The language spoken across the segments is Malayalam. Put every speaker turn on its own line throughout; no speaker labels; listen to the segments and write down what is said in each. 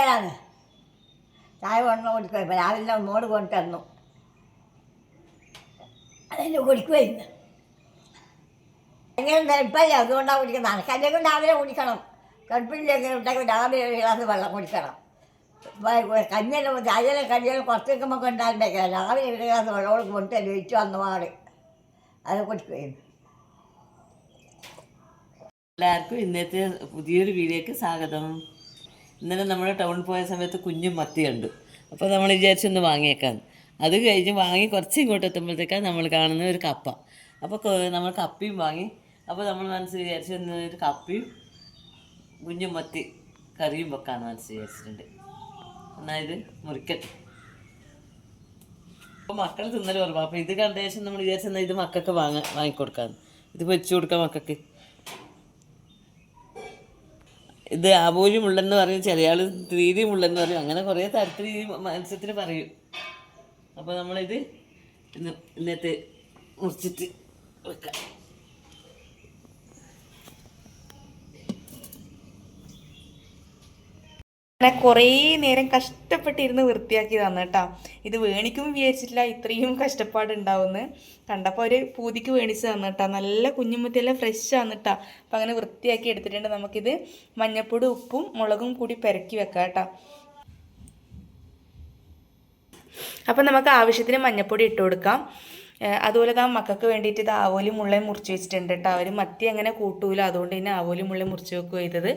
കുടിക്കലാണ്. ചായ കൊണ്ടു കൊടുക്കുക ഇപ്പം രാവിലെ മോട് കൊണ്ടു തന്നു. അതെല്ലാം കുടിക്കുമായിരുന്നു എങ്ങനെ തണുപ്പല്ലേ അതുകൊണ്ടാണ് കുടിക്കുന്നത്. അനക്കല്ലെങ്കിൽ രാവിലെ കുടിക്കണം. തണുപ്പില്ലെങ്കിൽ ഉണ്ടെങ്കിൽ രാവിലെ ഒരു ഗ്ലാസ് വെള്ളം കുടിക്കണം. കഞ്ഞലും ചായയിലും കഞ്ഞലും കുറച്ച് നിൽക്കുമ്പോൾ ഉണ്ടാകണ്ടേക്കില്ല രാവിലെ ഒരു വെള്ളം കൊണ്ട് ലയിച്ചു വന്ന പാട്. അത് കുടിക്കുമായിരുന്നു
എല്ലാവർക്കും ഇന്നത്തെ പുതിയൊരു വീഡിയോക്ക് സ്വാഗതം. ഇന്നലെ നമ്മൾ ടൗൺ പോയ സമയത്ത് കുഞ്ഞും മത്തി അപ്പോൾ നമ്മൾ വിചാരിച്ചൊന്ന് വാങ്ങിയേക്കാം. അത് കഴിഞ്ഞ് വാങ്ങി കുറച്ച് ഇങ്ങോട്ട് എത്തുമ്പോഴത്തേക്കാണ് നമ്മൾ കാണുന്ന ഒരു കപ്പ. അപ്പോൾ നമ്മൾ കപ്പയും വാങ്ങി. അപ്പോൾ നമ്മൾ മനസ്സിൽ വിചാരിച്ചു ഒരു കപ്പയും കുഞ്ഞും മത്തി കറിയും വെക്കാമെന്ന് മനസ്സിൽ വിചാരിച്ചിട്ടുണ്ട്. എന്നാൽ ഇത് മുറിക്കട്ടെ. അപ്പോൾ മക്കൾ തിന്നൽ കുറവാണ് അപ്പോൾ ഇത് കണ്ട ശേഷം നമ്മൾ വിചാരിച്ചെന്നാൽ ഇത് മക്കൾക്ക് വാങ്ങാൻ വാങ്ങിക്കൊടുക്കാമെന്ന് ഇത് വെച്ച് കൊടുക്കാം മക്കൾക്ക്. ഇത് ആബോലി പറയും ചില ആൾ മുള്ളെന്ന് പറയും അങ്ങനെ കുറേ തരത്തിൽ ഈ മത്സ്യത്തിന് പറയും. അപ്പോൾ നമ്മളിത് ഇന്ന് ഇന്നത്തെ മുറിച്ചിട്ട് വെക്കാം.
അങ്ങനെ കുറേ നേരം കഷ്ടപ്പെട്ടിരുന്ന് വൃത്തിയാക്കിയതാണ് കേട്ടോ. ഇത് വേണിക്കും വിചാരിച്ചിട്ടില്ല ഇത്രയും കഷ്ടപ്പാട് ഉണ്ടാവുമെന്ന് കണ്ടപ്പോൾ ഒരു പൂതിക്ക് വേണിച്ച് തന്നു കേട്ടോ. നല്ല കുഞ്ഞുമുത്തിയെല്ലാം ഫ്രഷ് ആണ് കേട്ടോ. അപ്പം അങ്ങനെ വൃത്തിയാക്കി എടുത്തിട്ടുണ്ട്. നമുക്കിത് മഞ്ഞപ്പൊടി ഉപ്പും മുളകും കൂടി പെരക്കി വെക്കാം കേട്ടോ. അപ്പം നമുക്ക് ആവശ്യത്തിന് മഞ്ഞപ്പൊടി ഇട്ട് കൊടുക്കാം. അതുപോലെ തന്നെ മക്കൾക്ക് വേണ്ടിയിട്ട് ഇത് ആവോലി മുള്ളയും മുറിച്ച് വെച്ചിട്ടുണ്ട് കേട്ടോ. അവർ മത്തി അങ്ങനെ കൂട്ടൂല. അതുകൊണ്ട് തന്നെ ആവോലി മുള്ളയും മുറിച്ച് വെക്കുക ചെയ്തത്.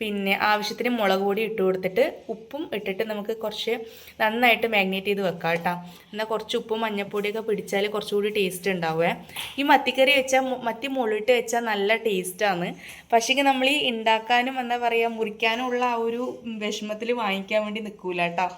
പിന്നെ ആവശ്യത്തിന് മുളക് പൊടി ഇട്ട് കൊടുത്തിട്ട് ഉപ്പും ഇട്ടിട്ട് നമുക്ക് കുറച്ച് നന്നായിട്ട് മാഗ്നേറ്റ് ചെയ്ത് വെക്കാം കേട്ടോ. എന്നാൽ കുറച്ച് ഉപ്പും മഞ്ഞപ്പൊടിയൊക്കെ പിടിച്ചാൽ കുറച്ചുകൂടി ടേസ്റ്റ് ഉണ്ടാവുക ഈ മത്തിക്കറി വെച്ചാൽ മത്തി മുളിട്ട് വെച്ചാൽ നല്ല ടേസ്റ്റാണ് പക്ഷേ നമ്മൾ ഈ ഉണ്ടാക്കാനും എന്താ പറയുക മുറിക്കാനും ഉള്ള ആ ഒരു വിഷമത്തിൽ വാങ്ങിക്കാൻ വേണ്ടി നിൽക്കൂല കേട്ടോ.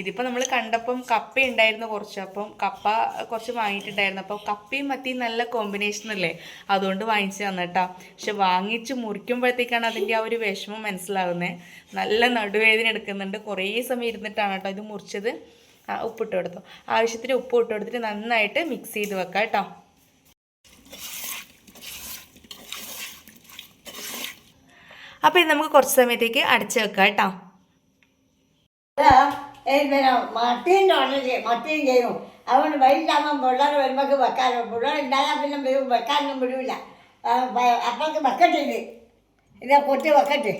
ഇതിപ്പോൾ നമ്മൾ കണ്ടപ്പം കപ്പ ഉണ്ടായിരുന്നു കുറച്ച്. അപ്പം കപ്പ കുറച്ച് വാങ്ങിയിട്ടുണ്ടായിരുന്നു. അപ്പോൾ കപ്പയും മത്തിയും നല്ല കോമ്പിനേഷൻ അല്ലേ? അതുകൊണ്ട് വാങ്ങിച്ചു തന്നെ കേട്ടോ പക്ഷെ വാങ്ങിച്ച് മുറിക്കുമ്പോഴത്തേക്കാണ് അതിന്റെ ആ ഒരു വിഷമം മനസ്സിലാവുന്നത് നല്ല നടുവേദന എടുക്കുന്നുണ്ട്. കുറേ സമയം ഇരുന്നിട്ടാണ് കേട്ടോ ഇത് മുറിച്ചത്. ഉപ്പിട്ട് കൊടുത്തു. ആവശ്യത്തിന് ഉപ്പ് ഇട്ട് കൊടുത്തിട്ട് നന്നായിട്ട് മിക്സ് ചെയ്ത് വെക്കാം കേട്ടോ. അപ്പോൾ ഇത് നമുക്ക് കുറച്ച് സമയത്തേക്ക് അടച്ച് വെക്കാം കേട്ടോ.
പിന്നെ മത്തിയും ഉണങ്ങി മത്തിയും ചെയ്യും അതുകൊണ്ട് വൈകിട്ടാകുമ്പോൾ പിള്ളേർ വരുമ്പോൾ വെക്കാനും പിള്ളേർ ഉണ്ടാകാൻ പിന്നെ വെക്കാനൊന്നും വിടില്ല അപ്പോഴേക്ക് വെക്കട്ടെ ഇത് കൊത്തി വെക്കട്ടെ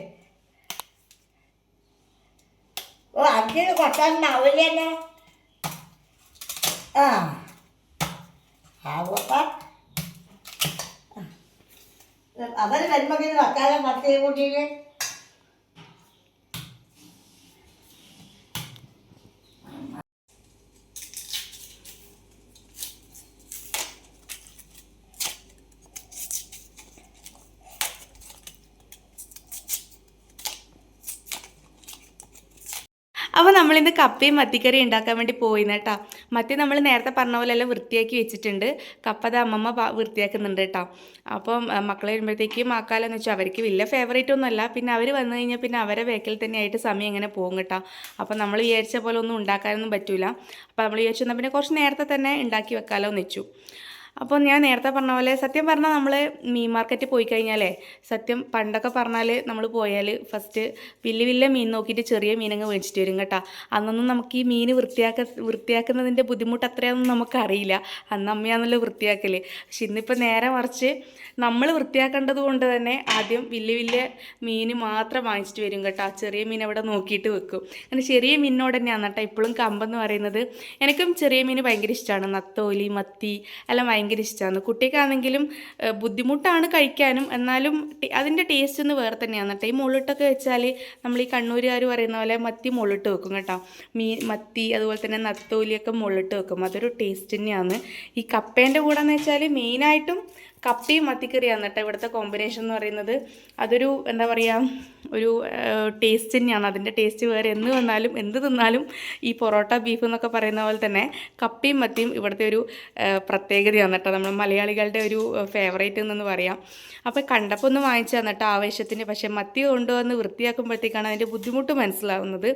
ഓ അതിന് കൊട്ടാനാവില്ല തന്നെ ആ. ആവപ്പ അവർ വരുമ്പോൾ ഇത് വെക്കാതെ മത്തി കൂട്ടിയിട്ട്
അപ്പോൾ നമ്മളിന്ന് കപ്പയും മത്തിക്കറി ഉണ്ടാക്കാൻ വേണ്ടി പോയിന്ന് കേട്ടോ. മത്തി നമ്മൾ നേരത്തെ പറഞ്ഞ പോലെ എല്ലാം വൃത്തിയാക്കി വെച്ചിട്ടുണ്ട്. കപ്പ അത് അമ്മമ്മ വൃത്തിയാക്കുന്നുണ്ട് കേട്ടോ. അപ്പം മക്കളെ വരുമ്പോഴത്തേക്കും ആക്കാലെന്ന് വെച്ചാൽ അവർക്ക് വലിയ ഫേവറേറ്റ് ഒന്നുമല്ല പിന്നെ അവർ വന്നു കഴിഞ്ഞാൽ പിന്നെ അവരെ വേക്കൽ തന്നെയായിട്ട് സമയം ഇങ്ങനെ പോകും കേട്ടോ. അപ്പം നമ്മൾ വിചാരിച്ച പോലെ ഒന്നും ഉണ്ടാക്കാനൊന്നും പറ്റൂല. അപ്പോൾ നമ്മൾ വിചാരിച്ചു പിന്നെ കുറച്ച് നേരത്തെ തന്നെ ഉണ്ടാക്കി വെക്കാമല്ലോ എന്ന് വെച്ചു. അപ്പോൾ ഞാൻ നേരത്തെ പറഞ്ഞ പോലെ സത്യം പറഞ്ഞാൽ നമ്മൾ മീൻ മാർക്കറ്റിൽ പോയി കഴിഞ്ഞാലേ സത്യം പണ്ടൊക്കെ പറഞ്ഞാൽ നമ്മൾ പോയാൽ ഫസ്റ്റ് വലിയ വലിയ മീൻ നോക്കിയിട്ട് ചെറിയ മീനങ്ങ് മേടിച്ചിട്ട് വരും കേട്ടോ. അന്നൊന്നും നമുക്ക് ഈ മീൻ വൃത്തിയാക്ക വൃത്തിയാക്കുന്നതിന്റെ ബുദ്ധിമുട്ട് അത്രയൊന്നും നമുക്കറിയില്ല. അന്ന് അമ്മയാണല്ലോ വൃത്തിയാക്കൽ പക്ഷെ ഇന്നിപ്പോൾ നേരെ മറിച്ച് നമ്മൾ വൃത്തിയാക്കേണ്ടത് കൊണ്ട് തന്നെ ആദ്യം വലിയ വലിയ മീൻ മാത്രം വാങ്ങിച്ചിട്ട് വരും കേട്ടോ. ചെറിയ മീൻ അവിടെ നോക്കിയിട്ട് വെക്കും. അങ്ങനെ ചെറിയ മീനിനോട് തന്നെയാണ് കേട്ടോ ഇപ്പോഴും കമ്പെന്ന് പറയുന്നത്. എനിക്കും ചെറിയ മീൻ ഭയങ്കര ഇഷ്ടമാണ് നത്തോലി മത്തി എല്ലാം ഇഷ്ടമാണ് കുട്ടിക്കാണെങ്കിലും ബുദ്ധിമുട്ടാണ് കഴിക്കാനും. എന്നാലും അതിന്റെ ടേസ്റ്റ് ഒന്ന് വേറെ തന്നെയാണ്. കേട്ടോ ഈ മുള്ളിട്ടൊക്കെ വെച്ചാൽ നമ്മൾ ഈ കണ്ണൂരുകാർ പറയുന്ന പോലെ മത്തി മുള്ളിട്ട് വെക്കും കേട്ടോ. മീൻ മത്തി അതുപോലെ തന്നെ നത്തോലിയൊക്കെ മുള്ളിട്ട് വെക്കും. അതൊരു ടേസ്റ്റ് തന്നെയാണ്. ഈ കപ്പേന്റെ കൂടെ എന്ന് വെച്ചാൽ മെയിനായിട്ടും കപ്പയും മത്തിക്കറിയാണ് കേട്ടോ ഇവിടുത്തെ കോമ്പിനേഷൻ എന്ന് പറയുന്നത്. അതൊരു എന്താ പറയുക ഒരു ടേസ്റ്റ് തന്നെയാണ്. അതിന്റെ ടേസ്റ്റ് വേറെ എന്ന് വന്നാലും എന്ത് തിന്നാലും ഈ പൊറോട്ട ബീഫ് എന്നൊക്കെ പറയുന്ന പോലെ തന്നെ കപ്പയും മത്തിയും ഇവിടുത്തെ ഒരു പ്രത്യേകതയാണ് കേട്ടോ. നമ്മൾ മലയാളികളുടെ ഒരു ഫേവറേറ്റ് എന്നു പറയാം. അപ്പോൾ കണ്ടപ്പോൾ ഒന്ന് വാങ്ങിച്ചു തന്നിട്ട് ആവേശത്തിന്. പക്ഷേ മത്തി കൊണ്ടുവന്ന് വൃത്തിയാക്കുമ്പോഴത്തേക്കാണ് അതിന്റെ ബുദ്ധിമുട്ട് മനസ്സിലാവുന്നത്.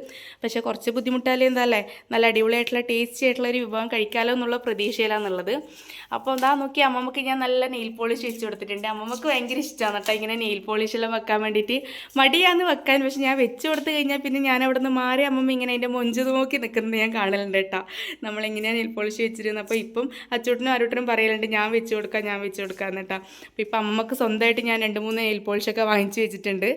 പക്ഷേ കുറച്ച് ബുദ്ധിമുട്ടാലേ എന്താ അല്ലേ? നല്ല അടിപൊളിയായിട്ടുള്ള ടേസ്റ്റി ആയിട്ടുള്ള ഒരു വിഭവം കഴിക്കാമല്ലോ എന്നുള്ള പ്രതീക്ഷയിലാണുള്ളത്. അപ്പോൾ എന്താ നോക്കി അമ്മമ്മക്ക് ഞാൻ നല്ല നെയിൽ പോളിഷ് വെച്ച് കൊടുത്തിട്ടുണ്ട്. അമ്മമ്മക്ക് ഭയങ്കര ഇഷ്ടമാണ് കേട്ടോ ഇങ്ങനെ നെയിൽ പോളിഷ് എല്ലാം വെക്കാൻ വേണ്ടിയിട്ട് മടിയാന്ന് വെക്കാൻ പക്ഷെ ഞാൻ വെച്ച് കൊടുത്ത് കഴിഞ്ഞാൽ പിന്നെ ഞാൻ അവിടെ നിന്ന് മാറി അമ്മമ്മ ഇങ്ങനെ അതിന്റെ മൊഞ്ച് നോക്കി നിൽക്കുന്നത് ഞാൻ കാണലുണ്ട് കേട്ടോ നമ്മളിങ്ങനെയാണ് നെയിൽ പോളിഷ് വെച്ചിരുന്നത് അപ്പോൾ ഇപ്പം അച്ചൂട്ടനും ആരോട്ടനും പറയലുണ്ട് ഞാൻ വെച്ച് കൊടുക്കാം ഞാൻ വെച്ച് കൊടുക്കാം കേട്ടോ അപ്പോൾ ഇപ്പം അമ്മയ്ക്ക് സ്വന്തമായിട്ട് ഞാൻ രണ്ട് മൂന്ന് നെയിൽ പോളിഷൊക്കെ വാങ്ങിച്ച് വെച്ചിട്ടുണ്ട്.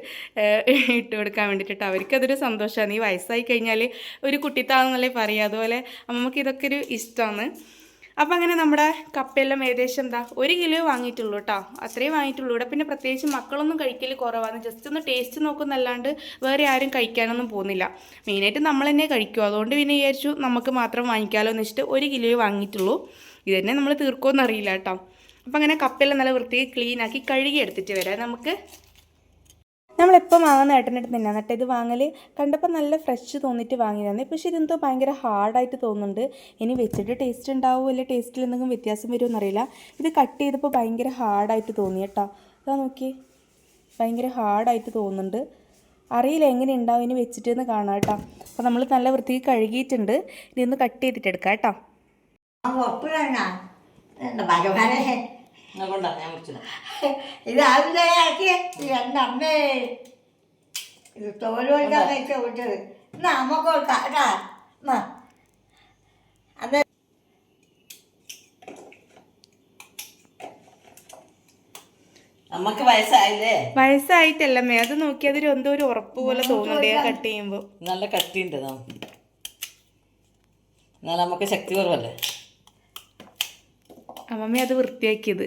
ഇട്ട് കൊടുക്കാൻ വേണ്ടിയിട്ട് കേട്ടോ അവർക്കതൊരു സന്തോഷമാണ് ഈ വയസ്സായി കഴിഞ്ഞാൽ ഒരു കുട്ടിത്താന്നല്ലേ പറയുക അതുപോലെ അമ്മമ്മക്ക് ഇതൊക്കെ ഒരു ഇഷ്ടമാണ് അപ്പം അങ്ങനെ നമ്മുടെ കപ്പയെല്ലാം ഏകദേശം എന്താ ഒരു കിലോ വാങ്ങിയിട്ടുള്ളൂ കേട്ടോ അത്രയും വാങ്ങിയിട്ടുള്ളൂ. ഇവിടെ പിന്നെ പ്രത്യേകിച്ച് മക്കളൊന്നും കഴിക്കൽ കുറവാണ്. ജസ്റ്റ് ഒന്ന് ടേസ്റ്റ് നോക്കുന്നല്ലാണ്ട് വേറെ ആരും കഴിക്കാനൊന്നും പോകുന്നില്ല. മെയിനായിട്ട് നമ്മൾ തന്നെ കഴിക്കും. അതുകൊണ്ട് പിന്നെ വിചാരിച്ചു നമുക്ക് മാത്രം വാങ്ങിക്കാമല്ലോ എന്ന് വെച്ചിട്ട് ഒരു കിലോയെ വാങ്ങിയിട്ടുള്ളൂ. ഇത് തന്നെ നമ്മൾ തീർക്കുമെന്നറിയില്ല കേട്ടോ അപ്പം അങ്ങനെ കപ്പയെല്ലാം നല്ല വൃത്തിയിൽ ക്ലീനാക്കി കഴുകി എടുത്തിട്ട് വരാം. നമുക്ക് നമ്മളെപ്പോൾ വാങ്ങുന്ന ഏട്ടനടുത്ത് തന്നെയാണ് കേട്ടോ ഇത് വാങ്ങൽ കണ്ടപ്പോൾ നല്ല ഫ്രഷ് തോന്നിയിട്ട് വാങ്ങിയതാണ്. പക്ഷേ ഇതെന്തോ ഭയങ്കര ഹാർഡായിട്ട് തോന്നുന്നുണ്ട്. ഇനി വെച്ചിട്ട് ടേസ്റ്റ് ഉണ്ടാവുമോ അല്ലെങ്കിൽ ടേസ്റ്റിൽ എന്തെങ്കിലും വ്യത്യാസം വരുമോ അറിയില്ല ഇത് കട്ട് ചെയ്തപ്പോൾ ഭയങ്കര ഹാർഡായിട്ട് തോന്നി കേട്ടോ. അതാ നോക്കി ഭയങ്കര ഹാർഡായിട്ട് തോന്നുന്നുണ്ട്. അറിയില്ല എങ്ങനെ ഉണ്ടാവും ഇനി വെച്ചിട്ട് എന്ന് കാണാം കേട്ടോ. അപ്പോൾ നമ്മൾ നല്ല വൃത്തിക്ക് കഴുകിയിട്ടുണ്ട്. ഇനി ഒന്ന് കട്ട് ചെയ്തിട്ട് എടുക്കാം കേട്ടോ.
അതുകൊണ്ടാണ് ഞാൻ
ഇത് ആരുടെ ആക്കി? എന്റെ അമ്മേ. ഇത് തോൽ കൊടുക്കാൻ വെച്ച വിട്ടത് എന്നാ അമ്മയ്ക്ക് കൊടുക്കാം കേട്ടാ. എന്നാ. അത്
അമ്മയ്ക്ക് വയസ്സായില്ലേ?
വയസ്സായിട്ടല്ല മേ അത് നോക്കി അതൊരു എന്തോ ഒരു ഉറപ്പ് പോലെ തോന്നുന്നുണ്ട് കട്ട് ചെയ്യുമ്പോൾ
നല്ല കട്ടിയുണ്ട് എന്നാൽ നമുക്ക് ശക്തി കുറവല്ലേ?
അമ്മമ്മ അത് വൃത്തിയാക്കിയത്.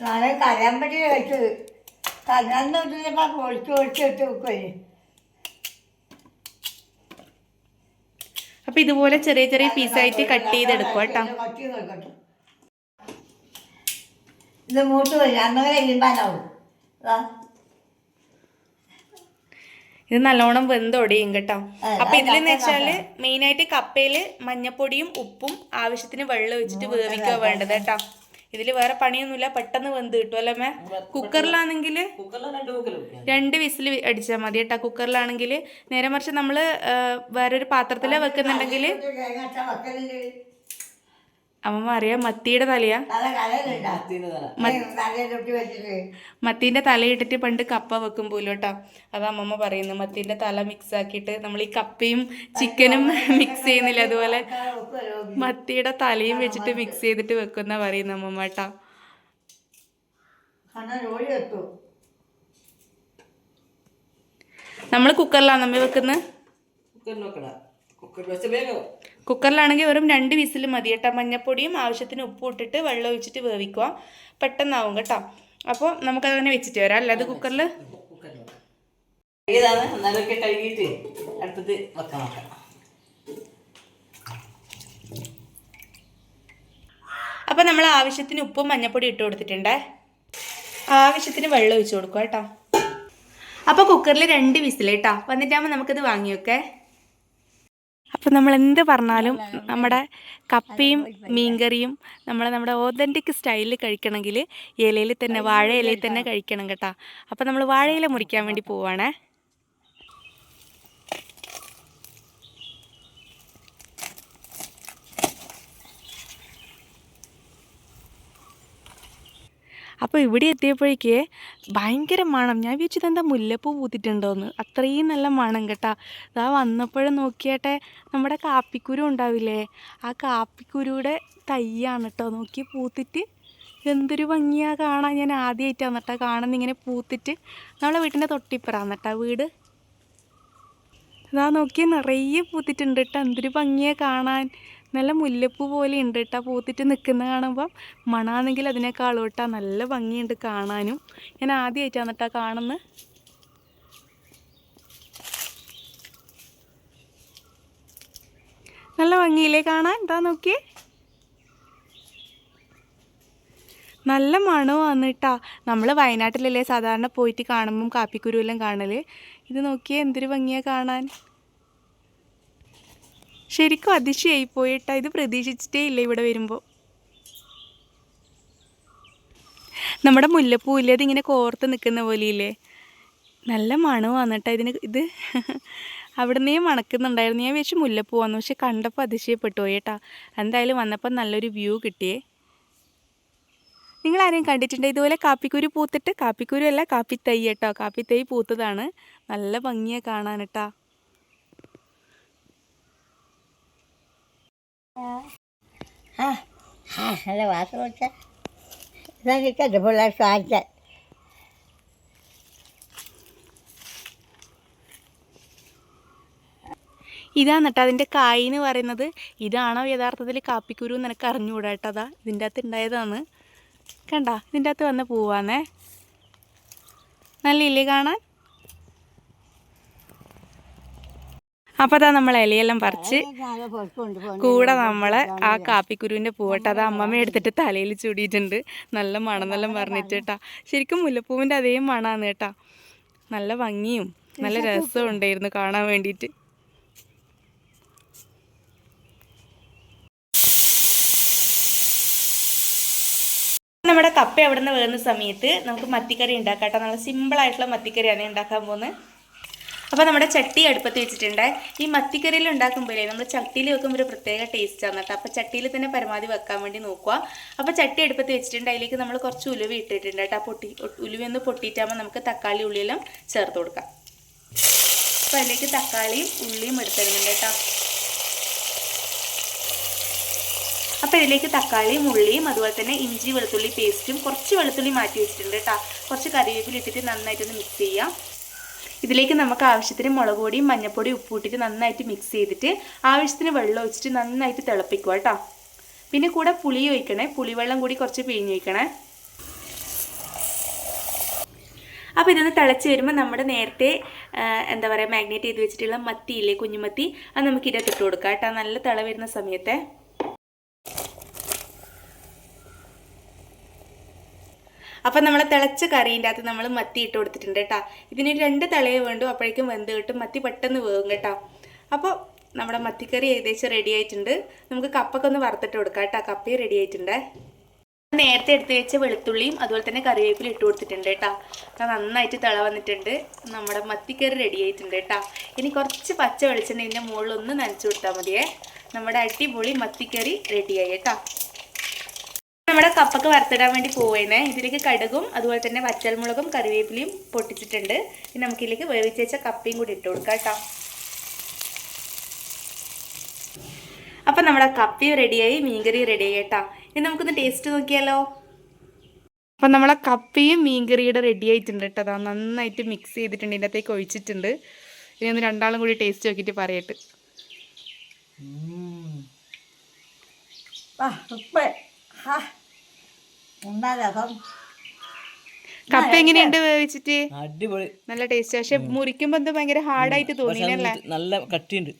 നാളെ കരയാൻ പറ്റി വെച്ചത് കരയാന്ന് വെച്ചപ്പോ പൊളിച്ച് പൊളിച്ച് ഇട്ട് വെക്കേ
അപ്പൊ ഇതുപോലെ ചെറിയ ചെറിയ പീസായിട്ട് കട്ട്? ചെയ്തെടുക്കും കേട്ടോ
ഇത് മൂട്ട് വരും അന്നേരം ഇരുമ്പാനാവും ഇതാ
നല്ലോണം വെന്തൊടിയും കേട്ടോ. അപ്പൊ ഇതിലെന്ന് വെച്ചാൽ മെയിൻ ആയിട്ട് കപ്പയിൽ മഞ്ഞപ്പൊടിയും ഉപ്പും ആവശ്യത്തിന് വെള്ളം ഒഴിച്ചിട്ട് വേവിക്കുക വേണ്ടത് കേട്ടോ. ഇതിൽ വേറെ പണിയൊന്നുമില്ല പെട്ടെന്ന് വെന്ത് കിട്ടുമല്ലോ മേ. കുക്കറിലാണെങ്കിൽ
കുക്കറിൽ രണ്ട്
വിസിൽ അടിച്ചാൽ മതി കേട്ടോ. കുക്കറിലാണെങ്കിൽ നേരെ മറിച്ച് നമ്മൾ വേറൊരു പാത്രത്തിലെ വെക്കുന്നുണ്ടെങ്കിൽ അമ്മമ്മ അറിയാം മത്തിയുടെ തലയാ? മത്തിന്റെ തലയിട്ടിട്ട് പണ്ട് കപ്പ വെക്കും കേട്ടോ അത് അമ്മമ്മ പറയുന്നു മത്തിന്റെ തല മിക്സ് ആക്കിയിട്ട് നമ്മൾ ഈ കപ്പയും ചിക്കനും മിക്സ് ചെയ്യുന്നില്ല അതുപോലെ? മത്തിയുടെ തലയും വെച്ചിട്ട് മിക്സ് ചെയ്തിട്ട് വെക്കുന്ന പറയുന്ന അമ്മമ്മ കേട്ടോ നമ്മൾ കുക്കറിലാണ് നമ്മ വെക്കുന്നത്
കുക്കറിൽ കുക്കറിൽ വെച്ച വേഗം
കുക്കറിലാണെങ്കിൽ വെറും രണ്ട് വിസിൽ മതി കേട്ടോ. മഞ്ഞപ്പൊടിയും ആവശ്യത്തിന് ഉപ്പും ഇട്ടിട്ട് വെള്ളം ഒഴിച്ചിട്ട് വേവിക്കുക. പെട്ടെന്നാവും കേട്ടോ. അപ്പോൾ നമുക്കത് തന്നെ വെച്ചിട്ട് വരാം. അല്ലാതെ കുക്കറിൽ
ഇതാണ്. എന്നാലൊക്കെ കഴുകിയിട്ട് അടുത്തത് വെക്കാൻ നോക്കാം.
അപ്പോൾ നമ്മൾ ആവശ്യത്തിന് ഉപ്പും മഞ്ഞപ്പൊടി ഇട്ട് കൊടുത്തിട്ടുണ്ട്. ആവശ്യത്തിന് വെള്ളം ഒഴിച്ച് കൊടുക്കുക കേട്ടോ. അപ്പോൾ കുക്കറിൽ രണ്ട് വിസിൽ കേട്ടോ. വന്നിട്ടാകുമ്പോൾ നമുക്കിത് വാങ്ങി അപ്പോൾ നമ്മൾ എന്ത് പറഞ്ഞാലും നമ്മുടെ കപ്പയും മീൻകറിയും നമ്മൾ നമ്മുടെ ഓതന്റിക് സ്റ്റൈലിൽ കഴിക്കണമെങ്കിൽ ഇലയിൽ തന്നെ വാഴ ഇലയിൽ തന്നെ കഴിക്കണം കേട്ടോ. അപ്പം നമ്മൾ വാഴയില മുറിക്കാൻ വേണ്ടി പോവാണേ. അപ്പോൾ ഇവിടെ എത്തിയപ്പോഴേക്ക് ഭയങ്കര മണം. ഞാൻ വിചാരിച്ചത് എന്താ മുല്ലപ്പൂ പൂത്തിട്ടുണ്ടോയെന്ന് അത്രയും നല്ല മണം കേട്ടാ. ഇതാ വന്നപ്പോഴും നോക്കിയാട്ടെ നമ്മുടെ കാപ്പിക്കുരു ഉണ്ടാവില്ലേ? ആ കാപ്പിക്കുരുടെ തയ്യാണ് കേട്ടോ നോക്കി പൂത്തിട്ട് എന്തൊരു ഭംഗിയാ കാണാൻ ഞാൻ ആദ്യമായിട്ടാണ് കേട്ടോ കാണുന്ന ഇങ്ങനെ പൂത്തിട്ട് നമ്മളെ വീട്ടിന്റെ തൊട്ടിപ്പുറാന്ന് കേട്ടോ വീട്. ഇതാ നോക്കി നിറയെ പൂത്തിട്ടുണ്ട് കേട്ടോ എന്തൊരു ഭംഗിയാ കാണാൻ. നല്ല മുല്ലപ്പൂ പോലെ ഉണ്ട് കേട്ടോ പൂത്തിട്ട് നിൽക്കുന്ന കാണുമ്പം മണാണെങ്കിൽ അതിനേക്കാളും കേട്ടോ നല്ല ഭംഗിയുണ്ട് കാണാനും. ഞാൻ ആദ്യമായിട്ടാണ് കേട്ടോ കാണുന്നത് നല്ല ഭംഗിയില്ലേ കാണാൻ? എന്താ നോക്കിയേ. നല്ല മണമാണ് കേട്ടോ നമ്മൾ വയനാട്ടിലല്ലേ സാധാരണ പോയിട്ട് കാണുമ്പം കാപ്പിക്കുരുവെല്ലാം കാണൽ ഇത് നോക്കിയേ എന്തൊരു ഭംഗിയാണ് കാണാൻ. ശരിക്കും അതിശയായി പോയിട്ടാ. ഇത് പ്രതീക്ഷിച്ചിട്ടേ ഇല്ല ഇവിടെ വരുമ്പോൾ നമ്മുടെ മുല്ലപ്പൂ ഇല്ലേ? അതിങ്ങനെ കോർത്ത് നിൽക്കുന്ന പോലെയില്ലേ? നല്ല മണമാണ് കേട്ടോ ഇതിന് ഇത്. അവിടുന്നേ മണക്കുന്നുണ്ടായിരുന്നു. ഞാൻ വെച്ച് മുല്ലപ്പൂ വന്നു പക്ഷെ കണ്ടപ്പോൾ അതിശയപ്പെട്ടു പോയി കേട്ടോ എന്തായാലും വന്നപ്പോൾ നല്ലൊരു വ്യൂ കിട്ടിയേ. നിങ്ങൾ ആരെയും കണ്ടിട്ടുണ്ട്? ഇതുപോലെ കാപ്പിക്കുരു പൂത്തിട്ട് കാപ്പിക്കുരു അല്ല കാപ്പിത്തൈ കേട്ടോ. കാപ്പിത്തൈ പൂത്തതാണ്. നല്ല ഭംഗിയാണ് കാണാൻ കേട്ടോ
ആ ആ വാക്ക് വെച്ചാൽ ഇതൊക്കെ പിള്ളേർ സാധിച്ചാൽ
ഇതാണ് കേട്ടോ അതിന്റെ കായ് എന്ന് പറയുന്നത്. ഇതാണോ യഥാർത്ഥത്തിൽ കാപ്പിക്കുരു എന്ന് എനിക്ക് അറിഞ്ഞുകൂടാ ഇതിന്റെ അകത്ത് ഉണ്ടായതാണ്. കണ്ട ഇതിന്റെ അകത്ത് വന്ന് പോവാന്നേ. നല്ല ഇല്ലേ കാണാൻ? അപ്പോൾ അതാ നമ്മൾ ഇലയെല്ലാം പറിച്ച് കൂടെ നമ്മൾ ആ കാപ്പിക്കുരുവിന്റെ പൂവട്ട അത് അമ്മമ്മ എടുത്തിട്ട് തലയിൽ ചൂടിയിട്ടുണ്ട്. നല്ല മണമെന്നെല്ലാം പറഞ്ഞിട്ട് കേട്ടാ ശരിക്കും മുല്ലപ്പൂവിന്റെ അതേ മണമാണ് കേട്ടാ. നല്ല ഭംഗിയും നല്ല രസവും ഉണ്ടായിരുന്നു കാണാൻ വേണ്ടിയിട്ട്. നമ്മുടെ കപ്പ അവിടെ നിന്ന് വേണ്ട സമയത്ത് നമുക്ക് മത്തിക്കറി ഉണ്ടാക്കാം കേട്ടോ നല്ല സിമ്പിളായിട്ടുള്ള മത്തിക്കറിയാണ് ഉണ്ടാക്കാൻ പോകുന്നത്. അപ്പോൾ നമ്മുടെ ചട്ടി അടുപ്പത്ത് വെച്ചിട്ടുണ്ട്. ഈ മത്തിക്കറിയിൽ ഉണ്ടാക്കുമ്പോഴേ നമ്മൾ ചട്ടിയിൽ വെക്കുമ്പോൾ ഒരു പ്രത്യേക ടേസ്റ്റാണ് കേട്ടോ. അപ്പോൾ ചട്ടിയിൽ തന്നെ പരമാവധി വെക്കാൻ വേണ്ടി നോക്കുക. അപ്പോൾ ചട്ടി അടുപ്പത്ത് വെച്ചിട്ടുണ്ട്. അതിലേക്ക് നമ്മൾ കുറച്ച് ഉലുവ ഇട്ടിട്ടുണ്ട് കേട്ടോ. പൊട്ടി ഉലുവ ഒന്ന് പൊട്ടിയിട്ടാകുമ്പോൾ നമുക്ക് തക്കാളി ഉള്ളിയെല്ലാം ചേർത്ത് കൊടുക്കാം. അപ്പോൾ അതിലേക്ക് തക്കാളിയും ഉള്ളിയും എടുത്തിരുന്നുണ്ട് കേട്ടോ. അപ്പോൾ ഇതിലേക്ക് തക്കാളിയും ഉള്ളിയും അതുപോലെ തന്നെ ഇഞ്ചി വെളുത്തുള്ളി പേസ്റ്റും കുറച്ച് വെളുത്തുള്ളി മാറ്റി വെച്ചിട്ടുണ്ട് കേട്ടോ. കുറച്ച് കറിവേപ്പില ഇട്ടിട്ട് നന്നായിട്ടൊന്ന് മിക്സ് ചെയ്യാം. ഇതിലേക്ക് നമുക്ക് ആവശ്യത്തിന് മുളക് പൊടിയും മഞ്ഞൾപ്പൊടിയും ഉപ്പൂട്ടിട്ട് നന്നായിട്ട് മിക്സ് ചെയ്തിട്ട് ആവശ്യത്തിന് വെള്ളം ഒഴിച്ചിട്ട് നന്നായിട്ട് തിളപ്പിക്കുക കേട്ടോ പിന്നെ കൂടെ പുളി ഒഴിക്കണേ. പുളിവെള്ളം കൂടി കുറച്ച് പിഴിഞ്ഞ് വയ്ക്കണേ അപ്പോൾ ഇതൊന്ന് തിളച്ച് വരുമ്പോൾ നമ്മുടെ നേരത്തെ എന്താ പറയുക മാഗ്നേറ്റ് ചെയ്ത് വെച്ചിട്ടുള്ള മത്തിയില്ലേ കുഞ്ഞുമത്തി അത് നമുക്ക് ഇതിനകത്ത് ഇട്ട് കൊടുക്കാം കേട്ടോ നല്ല തിള വരുന്ന സമയത്തെ. അപ്പം നമ്മളെ തിളച്ച കറീന്റെ അകത്ത് നമ്മൾ മത്തി ഇട്ട് കൊടുത്തിട്ടുണ്ട് കേട്ടോ. ഇതിന് രണ്ട് തളയെ വേണ്ടു അപ്പോഴേക്കും വെന്ത് കിട്ടും. മത്തി പെട്ടെന്ന് വേകും കേട്ടോ. അപ്പോൾ നമ്മുടെ മത്തിക്കറി ഏകദേശം റെഡി ആയിട്ടുണ്ട്. നമുക്ക് കപ്പൊക്കെ ഒന്ന് വറുത്തിട്ട് കൊടുക്കാം കേട്ടോ. കപ്പയും റെഡി ആയിട്ടുണ്ട്. നേരത്തെ എടുത്ത് വെച്ച വെളുത്തുള്ളിയും അതുപോലെ തന്നെ കറിവേപ്പില ഇട്ട് കൊടുത്തിട്ടുണ്ട് കേട്ടോ. അപ്പം നന്നായിട്ട് തിള വന്നിട്ടുണ്ട്. നമ്മുടെ മത്തിക്കറി റെഡി ആയിട്ടുണ്ട് കേട്ടോ. ഇനി കുറച്ച് പച്ച വെളിച്ചെണ്ണ ഇതിന്റെ മുകളിൽ ഒന്ന് നനച്ചു കൊടുത്താൽ മതിയേ. നമ്മുടെ അടിപൊളി മത്തിക്കറി റെഡിയായി കേട്ടോ. നമ്മുടെ കപ്പൊക്കെ വറുത്തിടാൻ വേണ്ടി പോവുകയാണ് ഇതിലേക്ക് കടുകും അതുപോലെ തന്നെ വറ്റൽമുളകും കറിവേപ്പിലയും പൊട്ടിച്ചിട്ടുണ്ട്. ഇനി നമുക്കിതിലേക്ക് വേവിച്ച് വെച്ച കപ്പയും കൂടി ഇട്ട് കൊടുക്കാം കേട്ടോ. അപ്പം നമ്മുടെ കപ്പയും റെഡിയായി മീൻകറിയും റെഡിയായി കേട്ടോ. ഇനി നമുക്കൊന്ന് ടേസ്റ്റ് നോക്കിയാലോ? അപ്പം നമ്മളെ കപ്പയും മീൻകറിയുടെ റെഡി ആയിട്ടുണ്ട് കേട്ടോ. അതാ നന്നായിട്ട് മിക്സ് ചെയ്തിട്ടുണ്ട് ഇതിന്റെ അകത്തേക്ക് ഒഴിച്ചിട്ടുണ്ട്. ഇനി ഒന്ന് രണ്ടാളും കൂടി ടേസ്റ്റ് നോക്കിയിട്ട് പറയട്ടെ.
ഉപ്പ്. ഹാ
കപ്പ എങ്ങനെയുണ്ട് വേവിച്ചിട്ട്?
അടിപൊളി.
നല്ല ടേസ്റ്റ് പക്ഷെ മുറിക്കുമ്പോ എന്തോ ഭയങ്കര ഹാർഡായിട്ട് തോന്നിനല്ലേ
നല്ല കട്ടിയുണ്ട്.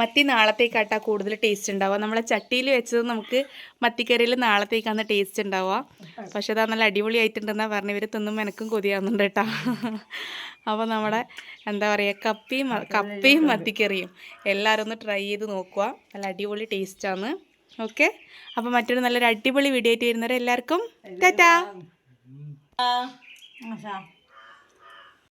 മത്തി നാളത്തേക്കാട്ടാ കൂടുതൽ ടേസ്റ്റ് ഉണ്ടാവുക. നമ്മളെ ചട്ടിയിൽ വെച്ചത് നമുക്ക് മത്തിക്കറിയിൽ നാളത്തേക്കാണ് ടേസ്റ്റ് ഉണ്ടാവുക. പക്ഷെ അതാ നല്ല അടിപൊളിയായിട്ടുണ്ടെന്നാ പറഞ്ഞു ഇവർ തിന്നും എനക്കും കൊതിയാവുന്നുണ്ട് കേട്ടോ. അപ്പോൾ നമ്മുടെ എന്താ പറയുക കപ്പിയും കപ്പയും മത്തിക്കറിയും എല്ലാവരും ഒന്ന് ട്രൈ ചെയ്ത് നോക്കുക. നല്ല അടിപൊളി ടേസ്റ്റാണ് ഓക്കെ. അപ്പോൾ മറ്റൊരു നല്ലൊരു അടിപൊളി വീഡിയോ ആയിട്ട് വരുന്നവരെ എല്ലാവർക്കും ടാറ്റാ.